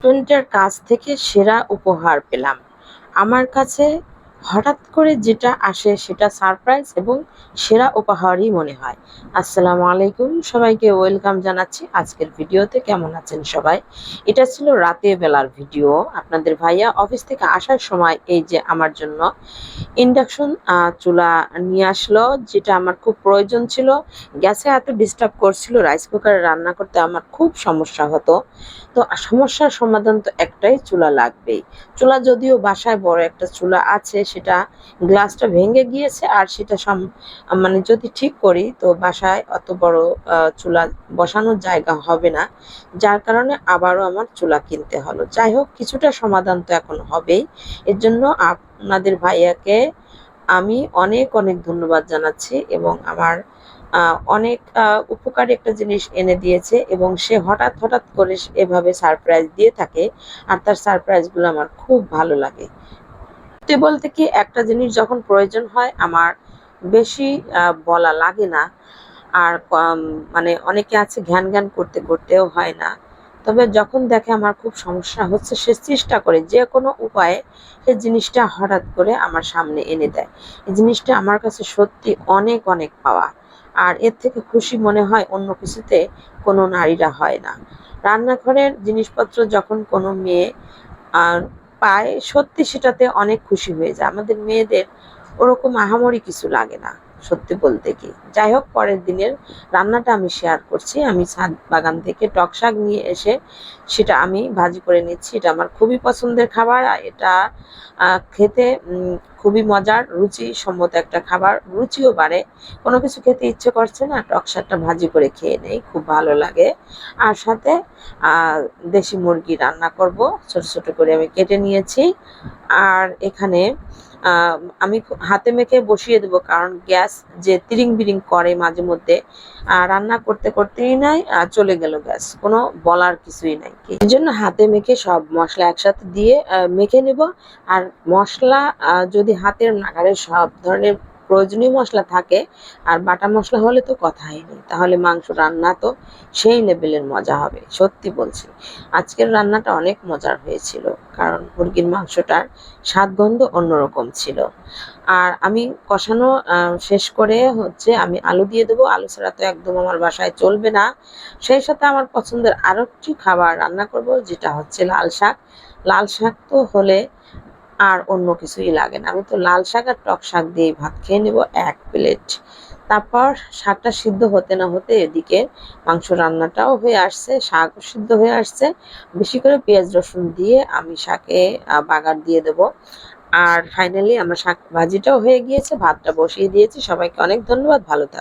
রেস্টুরেন্টের কাছ থেকে সেরা উপহার পেলাম। আমার কাছে হঠাৎ করে যেটা আসে সেটা সারপ্রাইজ এবং সেরা উপহারই মনে হয়। আসসালামু আলাইকুম, সবাইকে ওয়েলকাম জানাচ্ছি আজকের ভিডিওতে। কেমন আছেন সবাই? এটা ছিল রাতের বেলার ভিডিও। আপনাদের ভাইয়া অফিস থেকে আসার সময় এই যে আমার জন্য ইন্ডাকশন চুলা নিয়ে আসলো, যেটা আমার খুব প্রয়োজন ছিল। গ্যাসে এত ডিস্টার্ব করছিল রাইস কুকারে রান্না করতে আমার খুব সমস্যা হতো। তো সমস্যার সমাধান তো একটাই চুলা লাগবেই। চুলা যদিও বাসায় বড় একটা চুলা আছে সেটা গ্লাসটা ভেঙে গিয়েছে আর সেটা মানে যদি ঠিক করি তো বাসায় অত বড় চুলা বসানোর জায়গা হবে না। যার কারণে আবারও আমার চুলা কিনতে হলো। যাই হোক, কিছুটা সমাধান তো এখন হবেই। এর জন্য আপনাদের ভাইয়াকে আমি অনেক অনেক ধন্যবাদ জানাচ্ছি এবং আমার অনেক উপকারী একটা জিনিস এনে দিয়েছে এবং সে হঠাৎ হঠাৎ করে এভাবে সারপ্রাইজ দিয়ে থাকে। আর তার সারপ্রাইজগুলো আমার খুব ভালো লাগে। সত্যি বলতে কি একটা জিনিস যখন প্রয়োজন হয়, আমার বেশি বলা লাগে না। আর মানে অনেকে আছে ঘ্যান ঘ্যান করতে করতেও হয় না। তবে যখন দেখে আমার খুব সমস্যা হচ্ছে, সে চেষ্টা করে যে কোনো উপায়ে সে জিনিসটা হঠাৎ করে আমার সামনে এনে দেয়। এই জিনিসটা আমার কাছে সত্যি অনেক অনেক পাওয়া। আর এর থেকে খুশি মনে হয় অন্য কিছুতে কোনো নারীরা হয় না। রান্নাঘরের জিনিসপত্র যখন কোনো মেয়ে পায়, সত্যি সেটাতে অনেক খুশি হয়ে যায়। আমাদের মেয়েদের ওরকম আহামরি কিছু লাগে না, সত্যি বলতে কি। যাই হোক, পরের দিনের রান্নাটা আমি শেয়ার করছি। আমি ছাদ বাগান থেকে টক শাক নিয়ে এসে সেটা আমি ভাজি করে নিচ্ছি। এটা আমার খুবই পছন্দের খাবার এটা খেতে খুবই মজার, রুচি সম্মত একটা খাবার, রুচিও বাড়ে। কোনো কিছু খেতে ইচ্ছে করছে না, টক শাকটা ভাজি করে খেয়ে নেই, খুব ভালো লাগে। আর সাথে দেশি মুরগি রান্না করব, ছোট ছোট করে আমি কেটে নিয়েছি। আর এখানে আমি হাতে মেখে বসিয়ে দেবো, কারণ গ্যাস যে তিরিং বিরিং করে মাঝে মধ্যে রান্না করতে করতেই নাই আর চলে গেল গ্যাস। কোনো বলার কিছুই নাই। এই জন্য হাতে মেখে সব মশলা একসাথে দিয়ে মেখে নেব। আর মশলা যদি হাতের নাগারে সব ধরনের প্রয়োজনীয় মশলা থাকে আর বাটা মশলা হলে তো কথাই নেই, তাহলে মাংস রান্না তো সেই লেভেলের মজা হবে, সত্যি বলছি। আজকের রান্নাটা অনেক মজার হয়েছিল, কারণ মুরগির মাংসটার স্বাদ গন্ধ অন্যরকম ছিল। আর আমি কষানো শেষ করে হচ্ছে আমি আলু দিয়ে দেবো, আলু ছাড়া তো একদম আমার বাসায় চলবে না। সেই সাথে আমার পছন্দের আরও একটি খাবার রান্না করব, যেটা হচ্ছে লাল শাক। লাল শাক তো হলে আর অন্য কিছুই লাগে না। আমি তো লাল শাক আর টক শাক দিয়ে ভাত খেয়ে নেব এক প্লেট। তারপর শাকটা সিদ্ধ হতে না হতে এদিকে মাংস রান্নাটাও হয়ে আসছে, শাকও সিদ্ধ হয়ে আসছে। বেশি করে পেঁয়াজ রসুন দিয়ে আমি শাকে বাগার দিয়ে দেব। আর ফাইনালি আমার শাক ভাজিটাও হয়ে গিয়েছে, ভাতটা বসিয়ে দিয়েছি। সবাইকে অনেক ধন্যবাদ, ভালো থাক